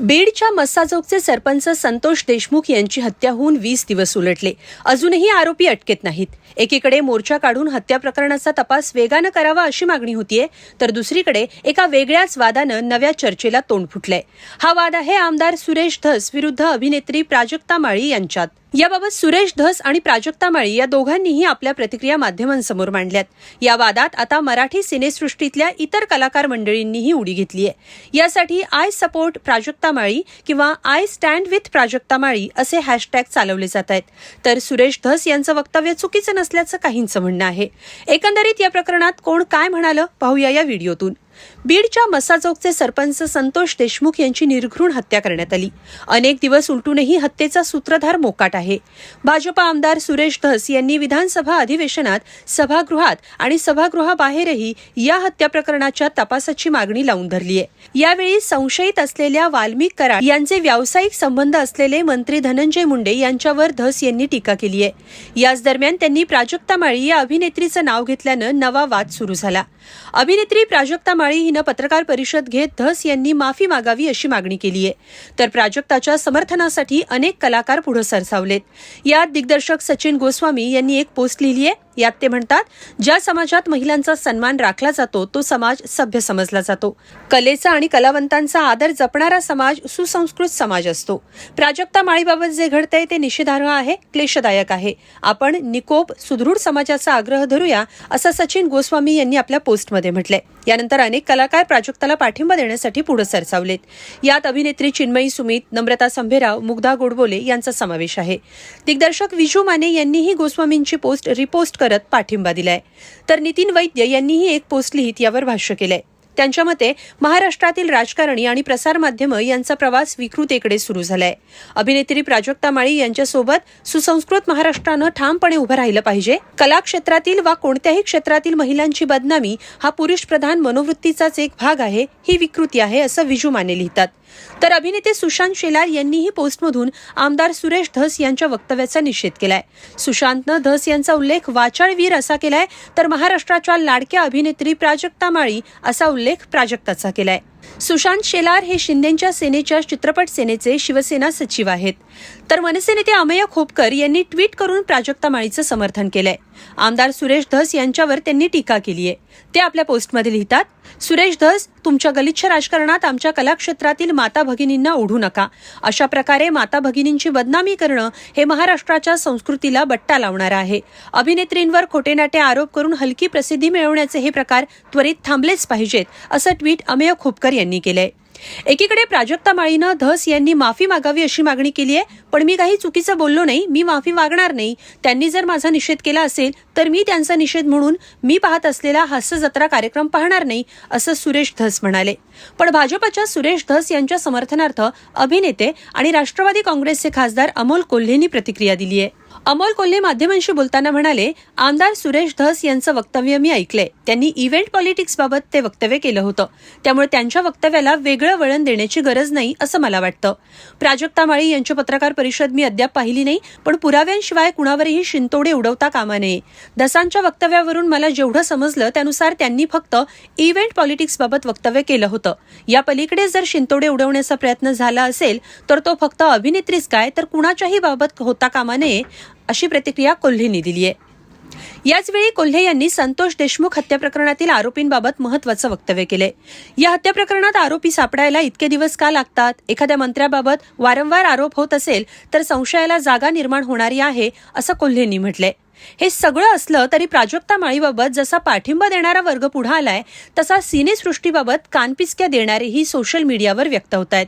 बीडच्या मस्साजोगचे सरपंच संतोष देशमुख यांची हत्या होऊन वीस दिवस उलटले. अजूनही आरोपी अटकेत नाहीत. एकीकडे मोर्चा काढून हत्या प्रकरणाचा तपास वेगानं करावा अशी मागणी होतीये तर दुसरीकडे एका वेगळ्याच वादानं नव्या चर्चेला तोंड फुटलंय. हा वाद आहे आमदार सुरेश धस विरुद्ध अभिनेत्री प्राजक्ता माळी यांच्यात. याबाबत सुरेश धस आणि प्राजक्ता माळी या दोघांनीही आपल्या प्रतिक्रिया माध्यमांसमोर मांडल्यात. या वादात आता मराठी सिनेसृष्टीतल्या इतर कलाकार मंडळींनीही उडी घेतली आहे. यासाठी आय सपोर्ट प्राजक्ता माळी किंवा I stand with Prajakta Mali असे हॅशटॅग चालवले जात आहेत. तर सुरेश धस यांचं वक्तव्य चुकीचं नसल्याचं काहींचं म्हणणं आहे. एकंदरीत या प्रकरणात कोण काय म्हणालं? पाहूया या व्हिडिओतून. बीडच्या मसाजोगचे सरपंच संतोष देशमुख यांची निर्घृण हत्या करण्यात आली. अनेक दिवस उलटूनही हत्येचा सूत्रधार मोकाट आहे. भाजपा आमदार सुरेश धस यांनी विधानसभा अधिवेशनात सभागृहात आणि सभागृहाबाहेरही या हत्या प्रकरणाच्या तपासाची मागणी लावून धरली आहे यावेळी संशयित असलेल्या वाल्मिक कराड यांचे व्यावसायिक संबंध असलेले मंत्री धनंजय मुंडे यांच्यावर धस यांनी टीका केली आहे याच दरम्यान त्यांनी प्राजक्ता माळी या अभिनेत्रीचं नाव घेतल्यानं नवा वाद सुरू झाला. अभिनेत्री प्राजक्ता माळी हिनं पत्रकार परिषद घेत धस यांनी माफी मागावी अशी मागणी केली आहे. तर प्राजक्ताच्या समर्थनासाठी अनेक कलाकार पुढे सरसावलेत. यात दिग्दर्शक सचिन गोस्वामी यांनी एक पोस्ट लिहिली आहे. यात ते म्हणतात ज्या समाजात महिलांचा सन्मान राखला जातो तो समाज सभ्य समजला जातो. कलेचा आणि कलावंतांचा आदर जपणारा समाज सुसंस्कृत समाज असतो. प्राजक्ता माळीबाबत जे घडतंय ते निषेधार्ह आहे क्लेशदायक आहे. आपण निकोप सुदृढ समाजाचा आग्रह धरूया असं सचिन गोस्वामी यांनी आपल्या पोस्टमध्ये म्हटलंय. यानंतर अनेक कलाकार प्राजक्ताला पाठिंबा देण्यासाठी पुढे सरसावलेत. यात अभिनेत्री चिन्मयी सुमित नम्रता संभेराव मुग्धा गोडबोले यांचा समावेश आहे. दिग्दर्शक विजू माने यांनीही गोस्वामींची पोस्ट रिपोस्ट करत पाठिंबा दिलाय. तर नितीन वैद्य यांनीही एक पोस्ट लिहित यावर भाष्य केलंय. त्यांच्या मते महाराष्ट्रातील राजकारणी आणि प्रसारमाध्यमं यांचा प्रवास विकृतेकडे सुरू झालाय. अभिनेत्री प्राजक्ता माळी यांच्यासोबत सुसंस्कृत महाराष्ट्रानं ठामपणे उभं राहिलं पाहिजे. कला क्षेत्रातील वा कोणत्याही क्षेत्रातील महिलांची बदनामी हा पुरुषप्रधान मनोवृत्तीचाच एक भाग आहे ही विकृती आहे असं विजू माने लिहितात. तर अभिनेते सुशांत शेलार यांनीही पोस्टमधून आमदार सुरेश धस यांच्या वक्तव्याचा निषेध केलाय. सुशांतनं धस यांचा उल्लेख वाचाळवीर असा केलाय तर महाराष्ट्राच्या लाडक्या अभिनेत्री प्राजक्ता माळी असा उल्लेख प्राजक्ताचा केलाय. सुशांत शेलार हे शिंदेच्या सेनेच्या चित्रपट सेनेचे शिवसेना सचिव आहेत. तर मनसे नेते अमेय खोपकर यांनी ट्विट करून प्राजक्ता माळीचं समर्थन केलंय. आमदार सुरेश धस यांच्यावर त्यांनी टीका केली आहे ते आपल्या पोस्टमध्ये लिहितात सुरेश धस तुमच्या गलिच्छ राजकारणात आमच्या कलाक्षेत्रातील माता भगिनींना ओढू नका. अशा प्रकारे माता भगिनींची बदनामी करणं हे महाराष्ट्राच्या संस्कृतीला बट्टा लावणारं आहे. अभिनेत्रींवर खोटेनाटे आरोप करून हलकी प्रसिद्धी मिळवण्याचे हे प्रकार त्वरित थांबलेच पाहिजेत असं ट्विट अमेय खोपकर यांनी केलंय. एकीकडे प्राजक्ता माळीनं धस यांनी माफी मागावी अशी मागणी केली आहे पण मी काही चुकीचं बोललो नाही मी माफी मागणार नाही. त्यांनी जर माझा निषेध केला असेल तर मी त्यांचा निषेध म्हणून मी पाहत असलेला हास्य जत्रा कार्यक्रम पाहणार नाही असं सुरेश धस म्हणाले. पण भाजपच्या सुरेश धस यांच्या समर्थनार्थ अभिनेते आणि राष्ट्रवादी काँग्रेसचे खासदार अमोल कोल्हेंनी प्रतिक्रिया दिली आहे. अमोल कोल्हे माध्यमांशी बोलताना म्हणाले आमदार सुरेश धस यांचं वक्तव्य मी ऐकलंय त्यांनी इव्हेंट पॉलिटिक्सबाबत ते वक्तव्य केलं होतं. त्यामुळे त्यांच्या वक्तव्याला वेगळं वळण देण्याची गरज नाही असं मला वाटतं. प्राजक्ता माळी यांची पत्रकार परिषद मी अद्याप पाहिली नाही पण पुराव्यांशिवाय कुणावरही शिंतोडे उडवता कामा नये. धसांच्या वक्तव्यावरून मला जेवढं समजलं त्यानुसार त्यांनी फक्त इव्हेंट पॉलिटिक्सबाबत वक्तव्य केलं होतं. या पलीकडे जर शिंतोडे उडवण्याचा प्रयत्न झाला असेल तर तो फक्त अभिनेत्रीच काय तर कुणाच्याही बाबत होता कामा नये अशी प्रतिक्रिया कोल्हेंनी दिली आहे. याचवेळी कोल्हे यांनी संतोष देशमुख हत्या प्रकरणातील आरोपींबाबत महत्वाचं वक्तव्य केले या हत्या प्रकरणात आरोपी सापडायला इतके दिवस का लागतात? एखाद्या मंत्र्याबाबत वारंवार आरोप होत असेल तर संशयाला जागा निर्माण होणारी आहे असं कोल्हेंनी म्हटलंय. हे सगळं असलं तरी प्राजक्ता माळीबाबत जसा पाठिंबा देणारा वर्ग पुढे आलाय तसा सिनेसृष्टीबाबत कानपिचक्या देणारेही सोशल मीडियावर व्यक्त होत आहेत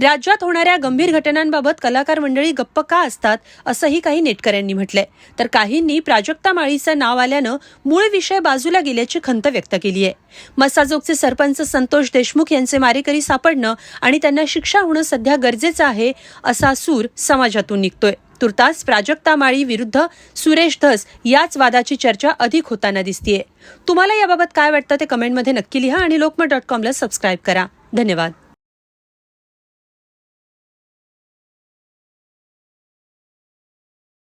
राज्यात होणाऱ्या गंभीर घटनांबाबत कलाकार मंडळी गप्प का असतात असंही काही नेटकऱ्यांनी म्हटलंय. तर काहींनी प्राजक्ता माळीचं नाव आल्यानं मूळ विषय बाजूला गेल्याची खंत व्यक्त केली आहे. मसाजोगचे सरपंच संतोष देशमुख यांचे मारेकरी सापडणं आणि त्यांना शिक्षा होणं सध्या गरजेचं आहे असा सूर समाजातून निघतोय. तुर्तास प्राजक्ता माळी विरुद्ध सुरेश धस याच वादाची चर्चा अधिक होताना दिसतीये. तुम्हाला याबाबत काय वाटतं ते कमेंटमध्ये नक्की लिहा आणि लोकमत डॉट कॉमला सबस्क्राईब करा. धन्यवाद.